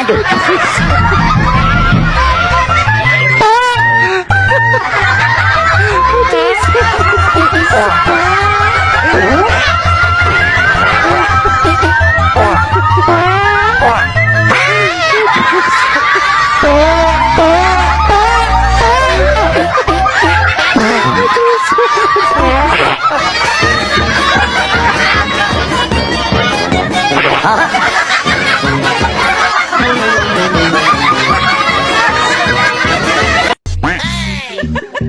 Aduh.